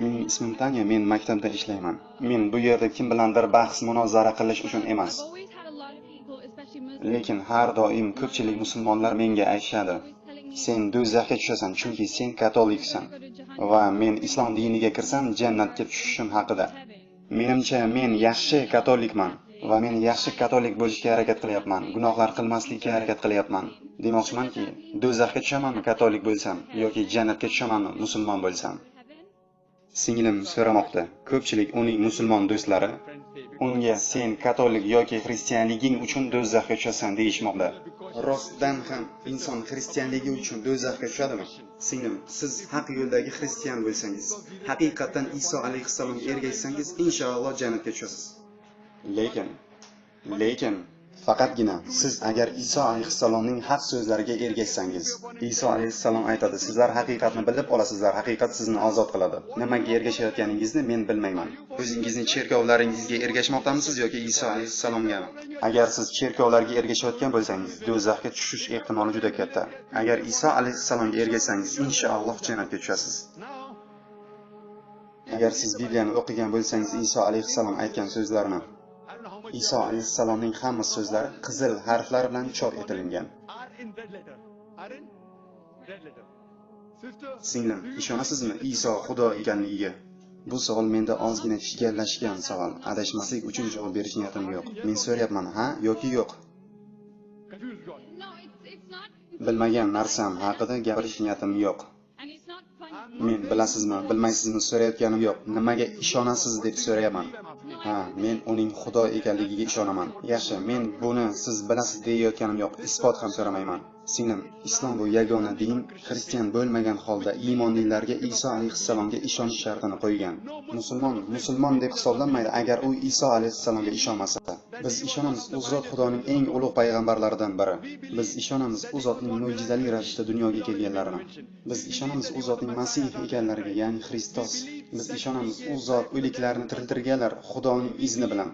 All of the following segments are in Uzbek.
mening ismim tanya men maktabda ishlayman. Men bu yerda kim bilandir bahs munozara qilish uchun emas. Lekin har doim ko'pchilik musulmonlar menga aytishadi sen do'zaxga tushasan chunki sen katoliksan va men islom diniga kirsam jannatga tushishim haqida. Menimcha men yaxshi katolikman va men yaxshi katolik bo'lishga harakat qilyapman gunohlar qilmaslikka harakat qilyapman. Demoqchimanki do'zaxga tushamanmi katolik bo'lsam yoki jannatga tushamanmi musulmon bo'lsam? Singlim so'ramoqda. Ko'pchilik uning musulmon do'stlari unga sen katolik yoki xristianliging uchun do'zaxga tushasan deyishmoqda. Rostdan ham inson xristianligi uchun do'zaxga tushadimi singlim siz haq yo'ldagi xristian bo'lsangiz haqiqatdan iso alayhissalomga ergashsangiz inshaalloh jannatga tushasiz. Lekin lekin faqatgina siz agar iso alayhissalomning haq so'zlariga ergashsangiz iso alayhissalom aytadi sizlar haqiqatni bilib olasizlar haqiqat sizni ozod qiladi. Nimaga ergashayotganingizni men bilmayman. O'zingizni cherkovlaringizga ergashmoqdamisiz yoki iso alayhissalomga? agar siz cherkovlarga ergashayotgan bo'lsangiz do'zaxga tushish ehtimoli juda katta. Agar iso alayhissalomga ergashsangiz inshaalloh jannatga tushasiz. Agar siz bibliyani o'qigan bo'lsangiz iso alayhissalom aytgan so'zlarni iso alayhissalomning hamma so'zlari qizil harflar bilan chop etilgan. Singlim ishonasizmi iso xudo ekanligiga? Bu savol menda ozgina shikallashgan savol. Adashmaslik uchun javob berish niyatim yo'q. Men so'rayapman ha yoki yo'q? Bilmagan narsam haqida gapirish niyatim yo'q. Men bilasizmi bilmaysizmi so'rayotganim yo'q. Nimaga ishonasiz deb so'rayapman. Ha men uning xudo ekanligiga ishonaman. Yaxshi men buni siz bilasiz deyayotganim yo'q. Isbot ham so'ramayman. Singlim islom bu yagona din xristian bo'lmagan holda iymonlilarga iso alayhissalomga ishonish shartini qo'ygan. Musulmon musulmon deb hisoblanmaydi agar u iso alayhissalomga ishonmasa. Biz ishonamiz u zot xudoning eng ulug' payg'ambarlaridan biri. Biz ishonamiz u zotning mo'jizali ravishda dunyoga kelganlarini. Biz ishonamiz u zotning masih ekanlariga ya'ni xristos. Biz ishonamiz. U zot o'liklarni tiriltirganlar xudoning izni bilan.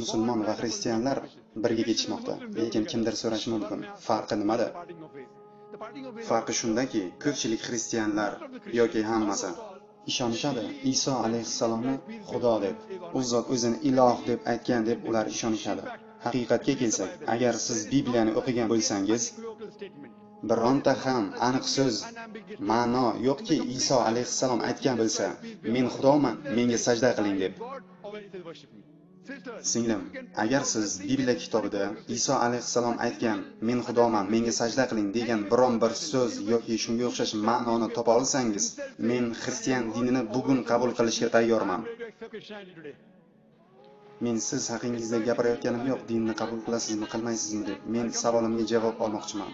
Musulmon va xristianlar birga ketishmoqda. Lekin kimdir so'rashi mumkin farqi nimada? Farqi shundaki ko'pchilik xristianlar yoki hammasi ishonishadi. Iso alayhissalomni xudo deb u zot o'zini iloh deb aytgan deb ular ishonishadi. Haqiqatga kelsak agar siz bibliyani o'qigan bo'lsangiz bironta ham aniq so'z ma'no yo'qki iso alayhissalom aytgan bo'lsa men xudoman menga sajda qiling deb. Singlim agar siz bibliya kitobida iso alayhissalom aytgan men xudoman menga sajda qiling degan biron bir so'z yoki shunga o'xshash ma'noni topa olsangiz men xristian dinini bugun qabul qilishga tayyorman. Men siz haqingizda gapirayotganim yo'q dinni qabul qilasizmi qilmaysizmi deb men savolimga javob olmoqchiman.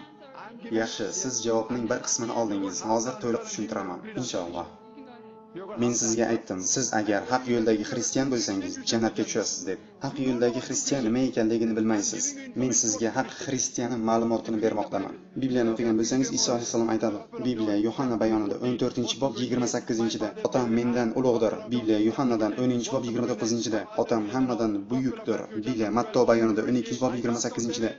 Yaxshi siz javobning bir qismini oldingiz. Hozir to'liq tushuntiraman. Inshaalloh. Men sizga aytdim siz agar haq yo'ldagi xristian bo'lsangiz jannatga tushasiz deb. Haq yo'ldagi xristian nima ekanligini bilmaysiz. Men sizga haq xristiani ma'lumotini bermoqdaman. Bibliyani o'qigan bo'lsangiz iso alayhissalom aytadi. Bibliya yohanna bayonida 14 bob 28-da otam mendan ulug'dir. Bibliya yohannadan 10 bob 29-da otam hammadan buyukdir. Bibliya matto bayonida 12 bob 28-da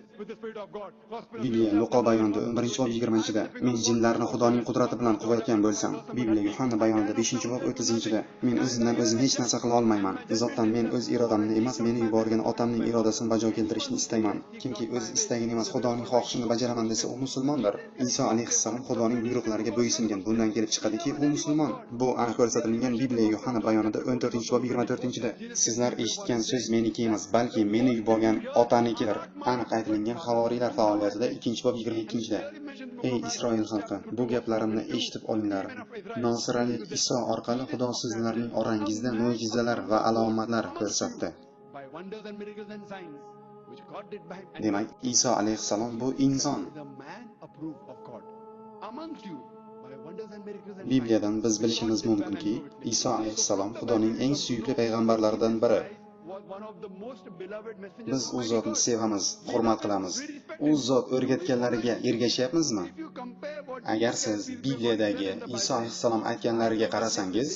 Bibliya luqo bayonida 11 bob 20-da men jinlarni xudoning qudrati bilan quvayotgan bo'lsam bibliya yohanna bayonida 5 bob 30-da men o'zimdan o'zim hech narsa qila olmayman. Zotdan men o'z irodamni emas meni yuborgan otamning irodasini bajo keltirishni istayman. Kimki o'z istagini emas xudoning xohishini bajaraman desa u musulmondir. Iso alayhissalom xudoning buyruqlariga bo'ysungan bundan kelib chiqadiki u musulmon. Bu aniq ko'rsatilgan bibliya yohanna bayonida 14 bob 24-da sizlar eshitgan so'z meniki emas balki meni yuborgan otanikidir. Aniq aytilingan havoriylar faoliyatida ikkinchi bob yigirma ikkinchida ey isroil xalqi bu gaplarimni eshitib olinglar. Nosiralik iso orqali xudo sizlarning orangizda mo'jizalar va alomatlar ko'rsatdi. Demak iso alayhissalom bu inson. Bibliyadan biz bilishimiz mumkinki iso alayhissalom xudoning eng suyukli payg'ambarlaridan biri. Biz u zotni sevamiz hurmat qilamiz. u zot o'rgatganlariga ergashyapmizmi? agar siz bibliyadagi iso alayhissalom aytganlariga qarasangiz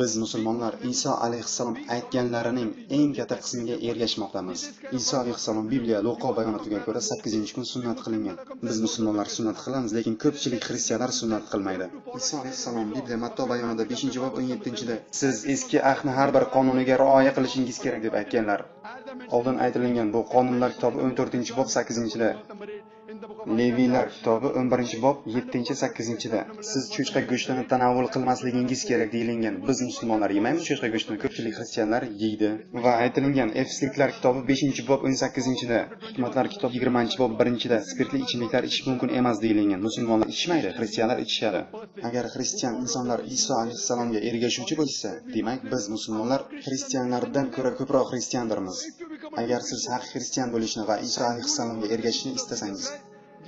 biz musulmonlar iso alayhissalom aytganlarining eng katta qismiga ergashmoqdamiz. Iso alayhissalom bibliya luqo bayonotiga ko'ra sakkizinchi kun sunnat qilingan. Biz musulmonlar sunnat qilamiz lekin ko'pchilik xristianlar sunnat qilmaydi. Iso alayhissalom bibliya matto bayonida beshinchi bob o'n yettinchida siz eski ahni har bir qonuniga rioya qilishingiz kerak deb aytganlar. Oldin aytilingan bu qonunlar kitobi o'n to'rtinchi bob sakkizinchida leviylar kitobi 11 bob 7-8-da siz cho'chqa go'shtini tanovul qilmasligingiz kerak deyilgan. Biz musulmonlar yemaymiz cho'chqa go'shtini ko'pchilik xristianlar yeydi. Va aytilingan efsliklar kitobi 5 bob 18-da hikmatlar kitobi yigirmanchi bob 1-da spirtli ichimliklar ichish mumkin emas deyilgan. Musulmonlar ichmaydi xristianlar ichishadi. Agar xristian insonlar iso alayhissalomga ergashuvchi bo'lsa demak biz musulmonlar xristianlardan ko'ra ko'proq xristiandirmiz. Agar siz haqiqiy xristian bo'lishni va iso alayhissalomga ergashishni istasangiz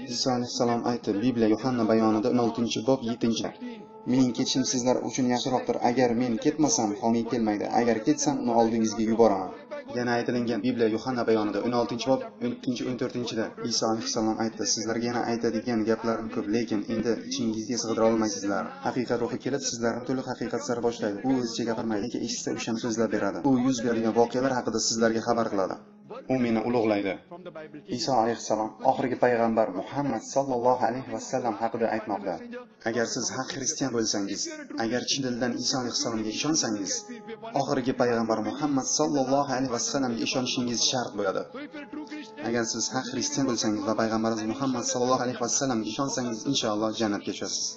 iso alayhissalom aytdi. Bibliya yohanna bayonida o'n oltinchi bob yettinchi mening ketishim sizlar uchun yaxshiroqdir. Agar men ketmasam homiy kelmaydi. Agar ketsam uni oldingizga yuboraman. Yana aytilingan bibliya yohanna bayonida o'n oltinchi bob o'n ikkinchi o'n to'rtinchida iso alayhissalom aytdi. Sizlarga yana aytadigan gaplarim ko'p lekin endi ichingizga sig'dira olmaysizlar. Haqiqat ruhi kelib sizlarni to'liq haqiqat sari boshlaydi. U o'zicha gapirmaydi lekin eshitsa o'shani so'zlab beradi. U yuz bergan voqealar haqida sizlarga xabar qiladi. U meni ulug'laydi. Iso alayhissalom oxirgi payg'ambar muhammad sollallohu alayhi vasallam haqida aytmoqda. Agar siz haq xristian bo'lsangiz agar chin dildan iso alayhissalomga ishonsangiz oxirgi payg'ambar muhammad sollallohu alayhi vasallamga ishonishingiz shart bo'ladi. Agar siz haq xristian bo'lsangiz va payg'ambarimiz muhammad sollallohu alayhi vasallamga ishonsangiz inshaalloh jannatga tushasiz.